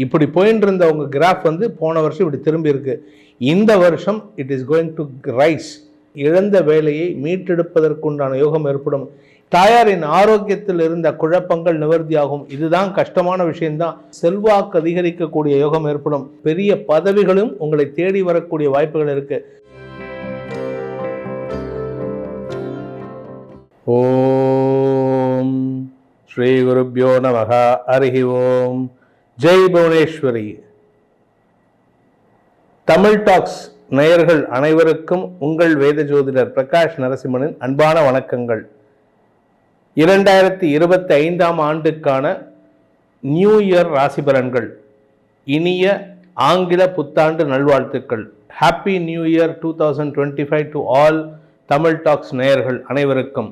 இப்படி போயின்னு இருந்த உங்கள் கிராஃப் வந்து போன வருஷம் இப்படி திரும்பி இருக்கு இந்த வருஷம் it is going to rise இழந்த வேலையை மீட்டெடுப்பதற்குண்டான யோகம் ஏற்படும். தாயாரின் ஆரோக்கியத்தில் இருந்த குழப்பங்கள் நிவர்த்தியாகும். இதுதான் கஷ்டமான விஷயம்தான். செல்வாக்கு அதிகரிக்கக்கூடிய யோகம் ஏற்படும். பெரிய பதவிகளும் உங்களை தேடி வரக்கூடிய வாய்ப்புகள் இருக்கு. ஓம் ஸ்ரீ குருப்பியோ நமகா. அருகி ஓம். ஜெய் புவனேஸ்வரி. தமிழ் டாக்ஸ் நேயர்கள் அனைவருக்கும் உங்கள் வேத ஜோதிடர் பிரகாஷ் நரசிம்மனின் அன்பான வணக்கங்கள். இரண்டாயிரத்தி இருபத்தி ஐந்தாம் ஆண்டுக்கான நியூ இயர் ராசி பலன்கள் இனிய ஆங்கில புத்தாண்டு நல்வாழ்த்துக்கள். Happy new year two thousand twenty five to all Tamil talks நேயர்கள் அனைவருக்கும்.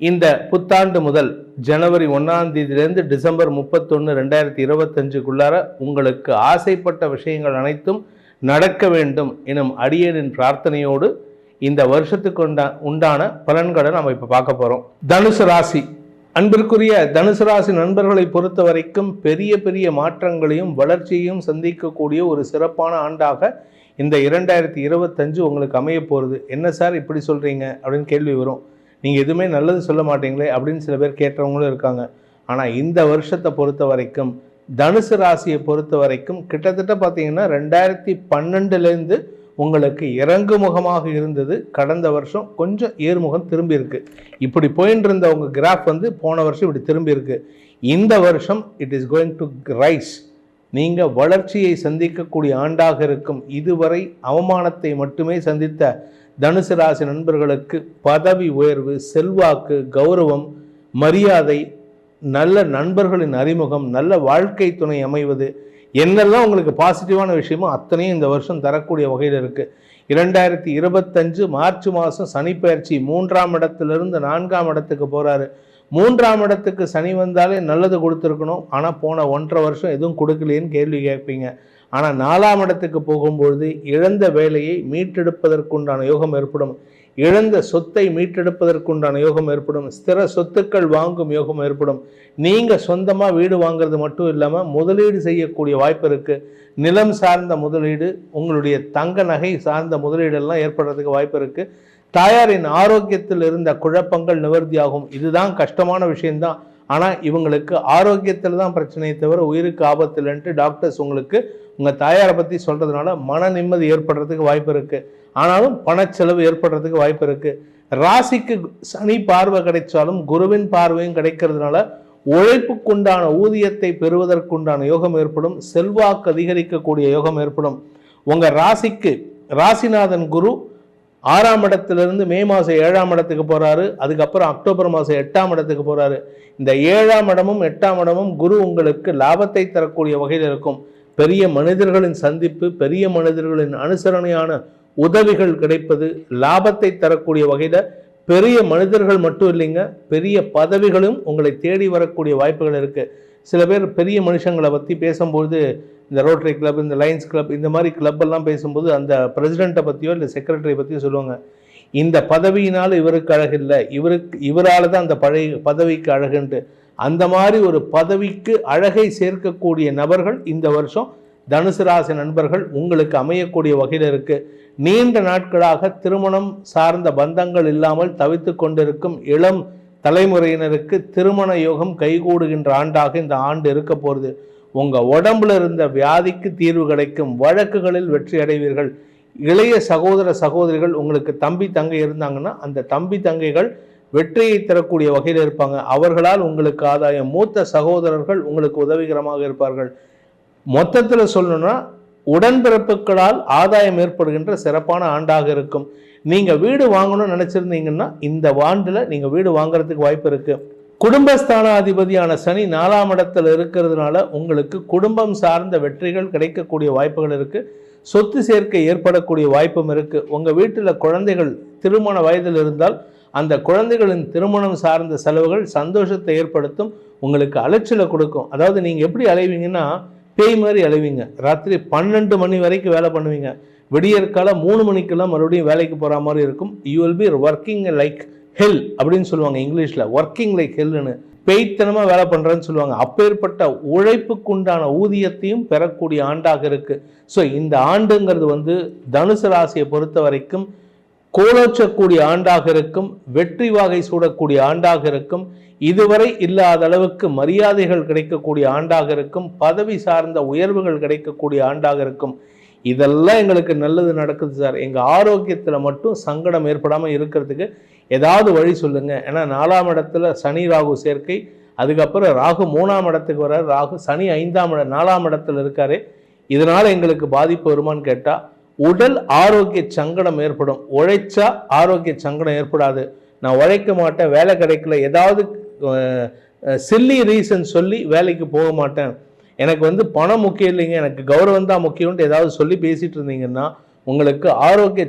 இந்த புத்தாண்டு முதல் ஜனவரி ஒன்றாம் தேதியிலேருந்து டிசம்பர் முப்பத்தொன்று ரெண்டாயிரத்தி இருபத்தஞ்சுக்குள்ளார உங்களுக்கு ஆசைப்பட்ட விஷயங்கள் அனைத்தும் நடக்க வேண்டும் எனும் அடியனின் பிரார்த்தனையோடு இந்த வருஷத்துக்கு உண்டா உண்டான பலன்களை நம்ம இப்போ பார்க்க போகிறோம் தனுசு ராசி. அன்பிற்குரிய தனுசு ராசி நண்பர்களை பொறுத்த வரைக்கும் பெரிய பெரிய மாற்றங்களையும் வளர்ச்சியையும் சந்திக்கக்கூடிய ஒரு சிறப்பான ஆண்டாக இந்த இரண்டாயிரத்தி இருபத்தஞ்சு உங்களுக்கு அமைய போகிறது என்ன சார் இப்படி சொல்கிறீங்க அப்படின்னு கேள்வி வரும். நீங்கள் எதுவுமே நல்லது சொல்ல மாட்டீங்களே அப்படின்னு சில பேர் கேட்டவங்களும் இருக்காங்க. ஆனால் இந்த வருஷத்தை பொறுத்த வரைக்கும் தனுசு ராசியை பொறுத்த வரைக்கும் கிட்டத்தட்ட பார்த்தீங்கன்னா ரெண்டாயிரத்தி பன்னெண்டுலேருந்து உங்களுக்கு இறங்கு முகமாக இருந்தது. கடந்த வருஷம் கொஞ்சம் ஏறுமுகம் திரும்பி இருக்கு இப்படி போயின்னு இருந்த உங்கள் கிராஃப் வந்து போன வருஷம் இப்படி திரும்பி இருக்கு இந்த வருஷம் it is going to rise நீங்கள் வளர்ச்சியை சந்திக்கக்கூடிய ஆண்டாக இருக்கும். இதுவரை அவமானத்தை மட்டுமே சந்தித்த தனுசு ராசி நண்பர்களுக்கு பதவி உயர்வு செல்வாக்கு கௌரவம் மரியாதை நல்ல நண்பர்களின் அறிமுகம் நல்ல வாழ்க்கை துணை அமைவது என்னெல்லாம் உங்களுக்கு பாசிட்டிவான விஷயமோ அத்தனையும் இந்த வருஷம் தரக்கூடிய வகையில் இருக்குது இரண்டாயிரத்தி இருபத்தஞ்சு மார்ச் மாதம் சனிப்பெயர்ச்சி மூன்றாம் இடத்திலிருந்து நான்காம் இடத்துக்கு போகிறாரு மூன்றாம் இடத்துக்கு சனி வந்தாலே நல்லது கொடுத்துருக்கணும். ஆனால் போன ஒன்றரை வருஷம் எதுவும் கொடுக்கலையேன்னு கேள்வி கேட்பீங்க. ஆனால் நாலாம் இடத்துக்கு போகும்பொழுது இழந்த வேலையை மீட்டெடுப்பதற்குண்டான யோகம் ஏற்படும். இழந்த சொத்தை மீட்டெடுப்பதற்குண்டான யோகம் ஏற்படும். ஸ்திர சொத்துக்கள் வாங்கும் யோகம் ஏற்படும். நீங்கள் சொந்தமாக வீடு வாங்குறது மட்டும் இல்லாமல் முதலீடு செய்யக்கூடிய வாய்ப்பு இருக்குது நிலம் சார்ந்த முதலீடு உங்களுடைய தங்க நகை சார்ந்த முதலீடெல்லாம் ஏற்படுறதுக்கு வாய்ப்பு இருக்குது தாயாரின் ஆரோக்கியத்தில் இருந்த குழப்பங்கள் நிவர்த்தியாகும். இதுதான் கஷ்டமான விஷயம்தான். ஆனால் இவங்களுக்கு ஆரோக்கியத்தில் தான் பிரச்சனையை தவிர உயிருக்கு ஆபத்து இல்லைன்ட்டு டாக்டர்ஸ் உங்களுக்கு உங்கள் தாயாரை பற்றி சொல்கிறதுனால மன நிம்மதி ஏற்படுறதுக்கு வாய்ப்பு இருக்குது ஆனாலும் பணச்செலவு ஏற்படுறதுக்கு வாய்ப்பு இருக்குது ராசிக்கு சனி பார்வை கிடைச்சாலும் குருவின் பார்வையும் கிடைக்கிறதுனால உழைப்புக்குண்டான ஊதியத்தை பெறுவதற்குண்டான யோகம் ஏற்படும். செல்வாக்கு அதிகரிக்கக்கூடிய யோகம் ஏற்படும். உங்கள் ராசிக்கு ராசிநாதன் குரு ஆறாம் இடத்துலேருந்து மே மாதம் ஏழாம் இடத்துக்கு போகிறாரு அதுக்கப்புறம் அக்டோபர் மாதம் எட்டாம் இடத்துக்கு போகிறாரு இந்த ஏழாம் இடமும் எட்டாம் இடமும் குரு உங்களுக்கு லாபத்தை தரக்கூடிய வகையில் இருக்கும். பெரிய மனிதர்களின் சந்திப்பு பெரிய மனிதர்களின் அனுசரணையான உதவிகள் கிடைப்பது லாபத்தை தரக்கூடிய வகையில் பெரிய மனிதர்கள் மட்டும் இல்லைங்க பெரிய பதவிகளும் உங்களை தேடி வரக்கூடிய வாய்ப்புகள் இருக்குது சில பேர் பெரிய மனுஷங்களை பற்றி பேசும்போது இந்த ரோட்டரி கிளப் இந்த லைன்ஸ் கிளப் இந்த மாதிரி கிளப்பெல்லாம் பேசும்போது அந்த பிரசிடெண்ட்டை பற்றியோ இல்லை செக்ரட்டரி பற்றியோ சொல்லுவாங்க. இந்த பதவியினால் இவருக்கு அழகில்லை இவருக்கு இவரால் தான் அந்த பழைய பதவிக்கு அழகுன்ட்டு அந்த மாதிரி ஒரு பதவிக்கு அழகை சேர்க்கக்கூடிய நபர்கள் இந்த வருஷம் தனுசு ராசி நண்பர்கள் உங்களுக்கு அமையக்கூடிய வகையில் இருக்குது நீண்ட நாட்களாக திருமணம் சார்ந்த பந்தங்கள் இல்லாமல் தவித்து கொண்டிருக்கும் இளம் தலைமுறையினருக்கு திருமண யோகம் கைகூடுகின்ற ஆண்டாக இந்த ஆண்டு இருக்க போகிறது. உங்கள் உடம்புல இருந்த வியாதிக்கு தீர்வு கிடைக்கும் வழக்குகளில் வெற்றி அடைவீர்கள். இளைய சகோதர சகோதரிகள் உங்களுக்கு தம்பி தங்கை இருந்தாங்கன்னா அந்த தம்பி தங்கைகள் வெற்றியை தரக்கூடிய வகையில் இருப்பாங்க. அவர்களால் உங்களுக்கு ஆதாயம். மூத்த சகோதரர்கள் உங்களுக்கு உதவிகரமாக இருப்பார்கள். மொத்தத்தில் சொல்லணும்னா உடன்பிறப்புகளால் ஆதாயம் ஏற்படுகின்ற சிறப்பான ஆண்டாக இருக்கும். நீங்கள் வீடு வாங்கணும்னு நினச்சிருந்தீங்கன்னா இந்த ஆண்டில் நீங்கள் வீடு வாங்குறதுக்கு வாய்ப்பு இருக்குது குடும்பஸ்தானாதிபதியான சனி நாலாம் இடத்துல இருக்கிறதுனால உங்களுக்கு குடும்பம் சார்ந்த வெற்றிகள் கிடைக்கக்கூடிய வாய்ப்புகள் இருக்குது சொத்து சேர்க்கை ஏற்படக்கூடிய வாய்ப்பும் இருக்குது உங்கள் வீட்டில் குழந்தைகள் திருமண வயதில் இருந்தால் அந்த குழந்தைகளின் திருமணம் சார்ந்த செலவுகள் சந்தோஷத்தை ஏற்படுத்தும் உங்களுக்கு அலைச்சலை கொடுக்கும். அதாவது நீங்கள் எப்படி அலைவீங்கன்னா பேய் மாதிரி அலைவீங்க. ராத்திரி பன்னெண்டு மணி வரைக்கும் வேலை பண்ணுவீங்க. விடியற்கால மூணு மணிக்கெல்லாம் மறுபடியும் வேலைக்கு போகிற மாதிரி இருக்கும். You will be working like hell அப்படின்னு சொல்லுவாங்க இங்கிலீஷில். ஒர்க்கிங் லைக் ஹெல்னு பேய்த்தனமாக வேலை பண்ணுறேன்னு சொல்லுவாங்க. அப்பேற்பட்ட உழைப்புக்குண்டான ஊதியத்தையும் பெறக்கூடிய ஆண்டாக இருக்குது ஸோ இந்த ஆண்டுங்கிறது வந்து தனுசு ராசியை பொறுத்த வரைக்கும் கோலோச்சக்கூடிய ஆண்டாக இருக்கும். வெற்றி வாகை சூடக்கூடிய ஆண்டாக இருக்கும். இதுவரை இல்லாத அளவுக்கு மரியாதைகள் கிடைக்கக்கூடிய ஆண்டாக இருக்கும். பதவி சார்ந்த உயர்வுகள் கிடைக்கக்கூடிய ஆண்டாக இருக்கும். இதெல்லாம் எங்களுக்கு நல்லது நடக்குது சார். எங்கள் ஆரோக்கியத்தில் மட்டும் சங்கடம் ஏற்படாமல் இருக்கிறதுக்கு ஏதாவது வழி சொல்லுங்க. ஏன்னா நாலாம் இடத்துல சனி ராகு சேர்க்கை அதுக்கப்புறம் ராகு மூணாம் இடத்துக்கு வர ராகு சனி ஐந்தாம் இட நாலாம் இடத்துல இருக்காரு. இதனால் எங்களுக்கு பாதிப்பு வருமான்னு கேட்டால் உடல் ஆரோக்கிய சங்கடம் ஏற்படும். உழைச்சா ஆரோக்கிய சங்கடம் ஏற்படாது. நான் உழைக்க மாட்டேன் வேலை கிடைக்கல. ஏதாவது சில்லி ரீசன் சொல்லி வேலைக்கு போக மாட்டேன். எனக்கு வந்து பணம் முக்கியம் இல்லைங்க. எனக்கு கௌரவம் தான் முக்கியம்னு ஏதாவது சொல்லி பேசிகிட்டு இருந்தீங்கன்னா உங்களுக்கு ஆரோக்கிய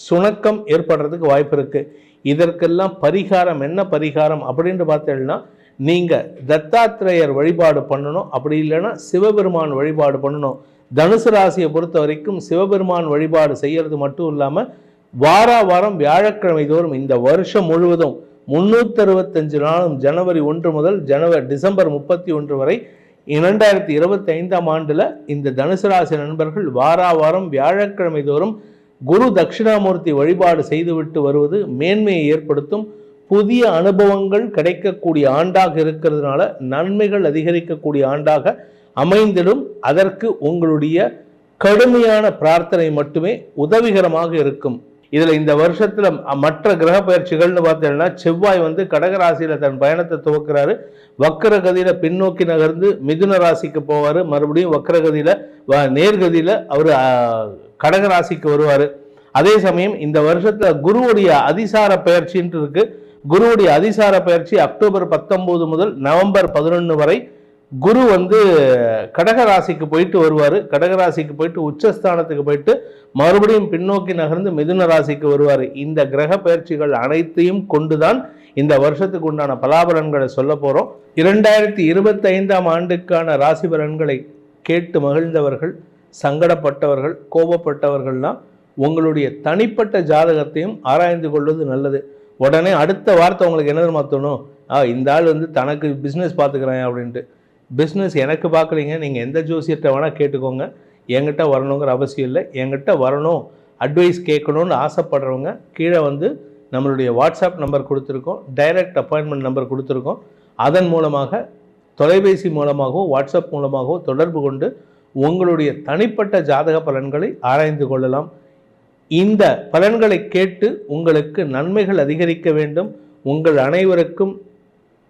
சுணக்கம் ஏற்படுறதுக்கு வாய்ப்பு இருக்குது இதற்கெல்லாம் பரிகாரம் என்ன பரிகாரம் அப்படின்ட்டு பார்த்தீங்கன்னா நீங்கள் தத்தாத்திரேயர் வழிபாடு பண்ணணும். அப்படி இல்லைன்னா சிவபெருமான் வழிபாடு பண்ணணும். தனுசு ராசியை பொறுத்த வரைக்கும் சிவபெருமான் வழிபாடு செய்கிறது மட்டும் இல்லாமல் வார வாரம் வியாழக்கிழமை தோறும் இந்த வருஷம் முழுவதும் முன்னூற்றி அறுபத்தஞ்சு நாளும் ஜனவரி ஒன்று முதல் ஜனவரி டிசம்பர் முப்பத்தி ஒன்று வரை இரண்டாயிரத்தி இருபத்தி ஐந்தாம் ஆண்டில் இந்த தனுசு ராசி நண்பர்கள் வாரா வாரம் வியாழக்கிழமை தோறும் குரு தட்சிணாமூர்த்தி வழிபாடு செய்துவிட்டு வருவது மேன்மையை ஏற்படுத்தும். புதிய அனுபவங்கள் கிடைக்கக்கூடிய ஆண்டாக இருக்கிறதுனால நன்மைகள் அதிகரிக்கக்கூடிய ஆண்டாக அமைந்திடும். அதற்கு உங்களுடைய கடுமையான பிரார்த்தனை மட்டுமே உதவிகரமாக இருக்கும். இதில் இந்த வருஷத்தில் மற்ற கிரக பயிற்சிகள்னு பார்த்தீங்கன்னா செவ்வாய் வந்து கடகராசியில் தன் பயணத்தை துவக்கிறாரு. வக்கரகதியில் பின்னோக்கி நகர்ந்து மிதுன ராசிக்கு போவார். மறுபடியும் வக்கிரகதியில் வ நேர்கதியில் அவர் கடகராசிக்கு வருவார். அதே சமயம் இந்த வருஷத்தில் குருவுடைய அதிசார பயிற்சின்ட்டு இருக்குது குருவுடைய அதிசார பயிற்சி அக்டோபர் பத்தொம்போது முதல் நவம்பர் பதினொன்று வரை குரு வந்து கடகராசிக்கு போயிட்டு வருவார். கடகராசிக்கு போயிட்டு உச்சஸ்தானத்துக்கு போயிட்டு மறுபடியும் பின்னோக்கி நகர்ந்து மிதுன ராசிக்கு வருவார். இந்த கிரக பயிற்சிகள் அனைத்தையும் கொண்டுதான் இந்த வருஷத்துக்கு உண்டான பலாபலன்களை சொல்ல போகிறோம் இரண்டாயிரத்தி இருபத்தைந்தாம் ஆண்டுக்கான ராசி பலன்களை கேட்டு மகிழ்ந்தவர்கள் சங்கடப்பட்டவர்கள் கோபப்பட்டவர்கள்லாம் உங்களுடைய தனிப்பட்ட ஜாதகத்தையும் ஆராய்ந்து கொள்வது நல்லது. உடனே அடுத்த வார்த்தை உங்களுக்கு என்ன மாற்றணும் ஆ இந்த ஆள் வந்து தனக்கு பிஸ்னஸ் பார்த்துக்கிறேன் அப்படின்ட்டு. பிஸ்னஸ் எனக்கு பார்க்குறீங்க நீங்கள் எந்த ஜோசியத்தை வேணால் கேட்டுக்கோங்க. என்கிட்ட வரணுங்கிற அவசியம் இல்லை. என்கிட்ட வரணும் அட்வைஸ் கேட்கணும்னு ஆசைப்படுறவங்க கீழே வந்து நம்மளுடைய வாட்ஸ்அப் நம்பர் கொடுத்துருக்கோம் டைரக்ட் அப்பாயின்மெண்ட் நம்பர் கொடுத்துருக்கோம். அதன் மூலமாக தொலைபேசி மூலமாகவோ வாட்ஸ்அப் மூலமாகவோ தொடர்பு கொண்டு உங்களுடைய தனிப்பட்ட ஜாதக பலன்களை ஆராய்ந்து கொள்ளலாம். இந்த பலன்களை கேட்டு உங்களுக்கு நன்மைகள் அதிகரிக்க வேண்டும். உங்கள் அனைவருக்கும்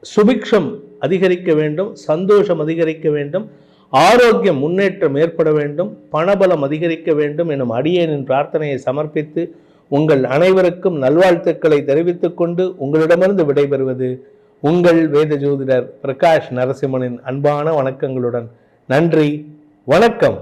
சுபிக்ஷம் அதிகரிக்க வேண்டும் சந்தோஷம் அதிகரிக்க வேண்டும் ஆரோக்கியம் முன்னேற்றம் ஏற்பட வேண்டும் பணபலம் அதிகரிக்க வேண்டும் எனும் அடியேனின் பிரார்த்தனையை சமர்ப்பித்து உங்கள் அனைவருக்கும் நல்வாழ்த்துக்களை தெரிவித்துக் கொண்டு உங்களிடமிருந்து விடைபெறுவது உங்கள் வேத ஜோதிடர் பிரகாஷ் நரசிம்மனின் அன்பான வணக்கங்களுடன். நன்றி வணக்கம்.